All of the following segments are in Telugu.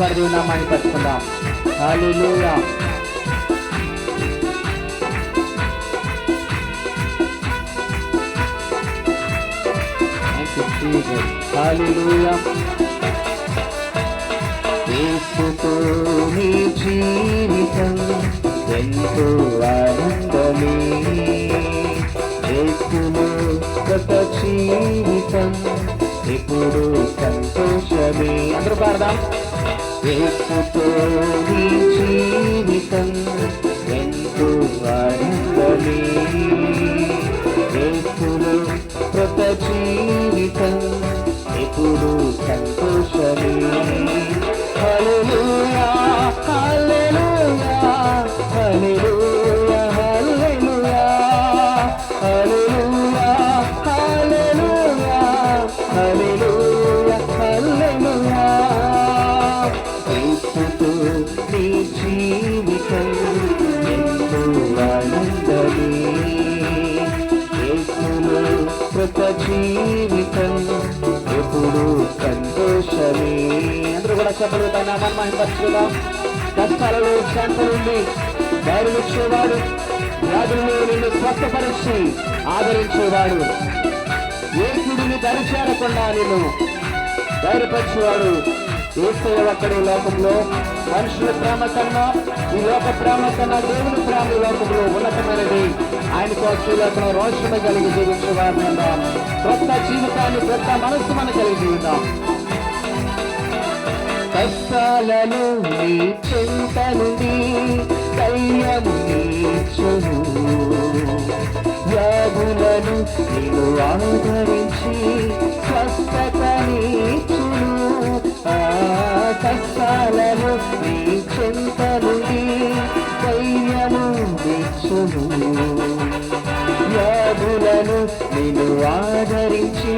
పరిధినామాన్ని పట్టుకుందాం. హాలిలూయా హాలిలూయా యేసుతో నీ జీవితం ఎంతో ఆనందమే. గత జీవితం ఇప్పుడు సంతోషమే. అందరూ పాడదాం. నీ జీవితం ఎంతో ఆనందమే. యేసులో కృత జీవితం కృత జీవితం ఎప్పుడు సంతోషమే. అందరూ కూడా చెప్పగలుగుతా నామాన్ని మహిమపరచుకుందాం కష్టాలలో శాంత నుండి ధైర్యమిచ్చేవాడు వ్యాధులను నిన్ను స్వస్థపరిచి ఆదరించేవాడు. ఏ కుడిని దరిచేరకుండా నేను ధైర్యపరిచేవాడు ఏసయ్య ఒక్కడి లోకంలో మనుషుల ప్రేమ కన్నా ఈ లోక ప్రేమ కన్నా దేవుని ప్రేమ లోకంలో ఉన్నతమైనది. ఆయన కోసం లోకం రోషణ కలిగి జీవించే వారిని ఉందాం. కొత్త జీవితాన్ని కొత్త మనస్సు మన కలిగి జీవిద్దాం కష్టాలను నీ చింత నుండి దయ్యము నీచును యాగులను నీవు ఆదరించి కష్టాలను నీ చెంతను నీ ధైర్యము తెచ్చును. వ్యాధులను నేను ఆదరించి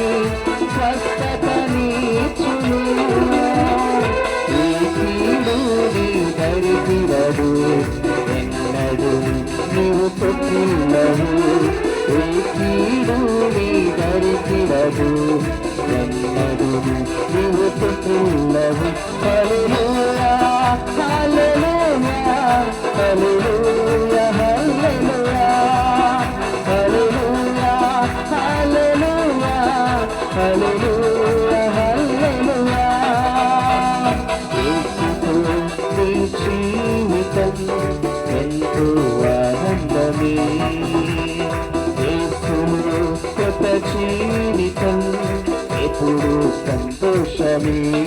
స్వస్థత నీచును నీ తీరు నీ దరిద్రడు ఎన్నడు నీవు తొక్కినవు నీ తీరు నీ దరిద్రడు ఎన్నడు నీవు తొక్కినవు జీవితం ఎంతో ఆనందమే కొత్త జీవితం ఎప్పుడు సంతోషమే?